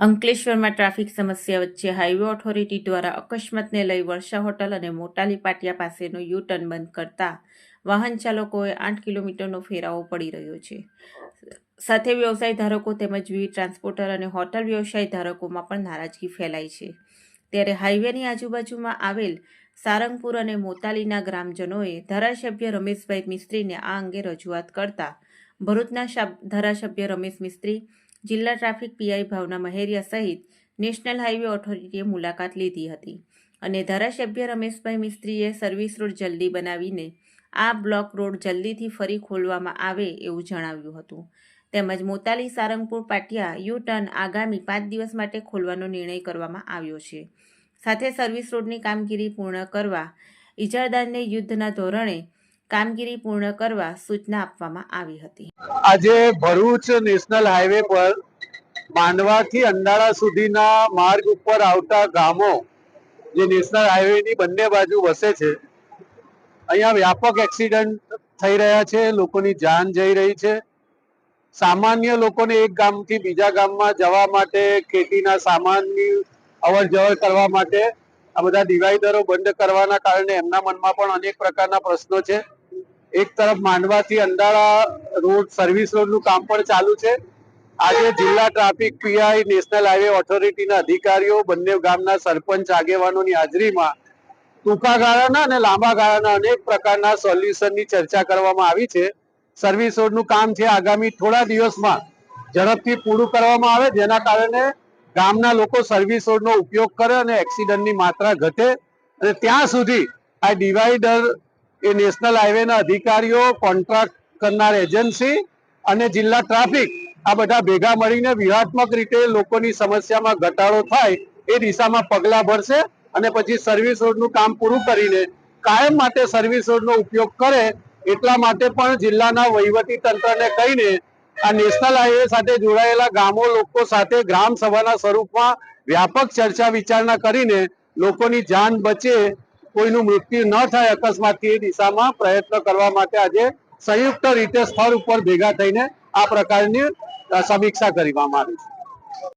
અંકલેશ્વરમાં ટ્રાફિક સમસ્યા વચ્ચે હાઈવે ઓથોરિટી દ્વારા અકસ્માતને લઈ વર્ષા હોટલ અને મોટાલી પાટિયા પાસેનો યુ ટર્ન બંધ કરતા વાહન ચાલકોએ આઠ કિલોમીટરનો ફેરાવો પડી રહ્યો છે. સાથે વ્યવસાય ધારકો તેમજ વિવિધ ટ્રાન્સપોર્ટર અને હોટલ વ્યવસાય ધારકોમાં પણ નારાજગી ફેલાઈ છે. ત્યારે હાઈવેની આજુબાજુમાં આવેલ સારંગપુર અને મોતાલીના ગ્રામજનોએ ધારાસભ્ય રમેશભાઈ મિસ્ત્રીને આ અંગે રજૂઆત કરતા ભરૂચના ધારાસભ્ય રમેશ મિસ્ત્રી જિલ્લા ટ્રાફિક પીઆઈ ભાવના મહેરિયા સહિત નેશનલ હાઈવે ઓથોરિટીએ મુલાકાત લીધી હતી અને ધારાસભ્ય રમેશભાઈ મિસ્ત્રીએ સર્વિસ રોડ જલ્દી બનાવીને આ બ્લોક રોડ જલ્દીથી ફરી ખોલવામાં આવે એવું જણાવ્યું હતું. તેમજ મોતાલી સારંગપુર પાટિયા યુ ટર્ન આગામી પાંચ દિવસ માટે ખોલવાનો નિર્ણય કરવામાં આવ્યો છે. સાથે સર્વિસ રોડની કામગીરી પૂર્ણ કરવા ઇજારદારને યુદ્ધના ધોરણે કામગીરી પૂર્ણ કરવા સૂચના આપવામાં આવી હતી. આજે ભરૂચ નેશનલ હાઈવે પર માંડવાથી અંડાળા સુધીના માર્ગ ઉપર આવતા ગામો જે નેશનલ હાઈવેની બંને બાજુ વસે છે, અહીંયા વ્યાપક એક્સિડન્ટ થઈ રહ્યા છે, લોકોની જાન જઈ રહી છે. સામાન્ય લોકોને એક ગામથી બીજા ગામમાં જવા માટે ખેતીના સામાનની અવર જવર કરવા માટે આ બધા ડિવાઈડરો બંધ કરવાના કારણે એમના મનમાં પણ અનેક પ્રકારના પ્રશ્નો છે. એક તરફ માંડવાથી અંડાળા રોડ સર્વિસ રોડનું કામ પણ ચાલુ છે. આજે જિલ્લા ટ્રાફિક પીઆઈ નેશનલ હાઈવે ઓથોરિટીના અધિકારીઓ બંને ગામના સરપંચ આગેવાનોની હાજરીમાં ટૂંકા ગાળાના અને લાંબા ગાળાના અનેક પ્રકારના સોલ્યુશનની ચર્ચા કરવામાં આવી છે. સર્વિસ રોડનું કામ છે આગામી થોડા દિવસમાં ઝડપથી પૂરું કરવામાં આવે, જેના કારણે ગામના લોકો સર્વિસ રોડનો ઉપયોગ કરે અને એક્સિડન્ટની માત્રા ઘટે. અને ત્યાં સુધી આ ડિવાઈડર એ નેશનલ હાઈવેના અધિકારીઓ કોન્ટ્રાક્ટ કરનાર એજન્સી અને જિલ્લા ટ્રાફિક આ બધા ભેગા મળીને વ્યૂહાત્મક રીતે લોકોની સમસ્યામાં ઘટાડો થાય એ દિશામાં પગલાં ભરશે અને પછી સર્વિસ રોડનું કામ પૂરું કરીને કાયમ માટે સર્વિસ રોડનો ઉપયોગ કરે એટલા માટે પણ જિલ્લાના વહીવટી તંત્રને કહીને આ નેશનલ હાઈવે સાથે જોડાયેલા ગામો લોકો સાથે ગ્રામ સભાના સ્વરૂપમાં વ્યાપક ચર્ચા વિચારણા કરીને લોકોની જાન બચે કોઈનું મૃત્યુ ન થાય અકસ્માતથી એ દિશામાં પ્રયત્ન કરવા માટે આજે સંયુક્ત રીતે સ્થળ ઉપર ભેગા થઈને આ પ્રકારની સમીક્ષા કરવામાં આવી છે.